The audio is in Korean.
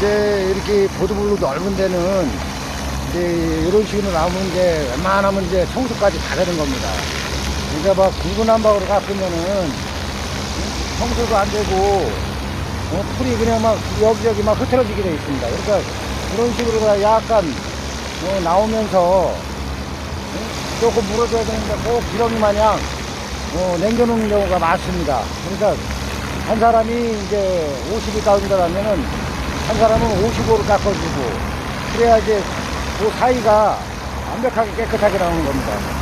이제 이렇게 보도블로 넓은 데는 이제 이런 식으로 나오면 이제 웬만하면 이제 청소까지 다 되는 겁니다. 그러니까 막 굵은 한방으로 깎으면은 청소도 안 되고 어, 풀이 그냥 막 여기저기 막 흐트러지게 돼 있습니다. 그러니까 이런 식으로 다 약간 어, 나오면서 어, 조금 물어줘야 되는데 꼭 기러기 마냥 어, 남겨놓는 경우가 많습니다. 그러니까 한 사람이 이제 50이 따른다면은 한 사람은 55로 깎아주고 그래야 이제 그 사이가 완벽하게 깨끗하게 나오는 겁니다.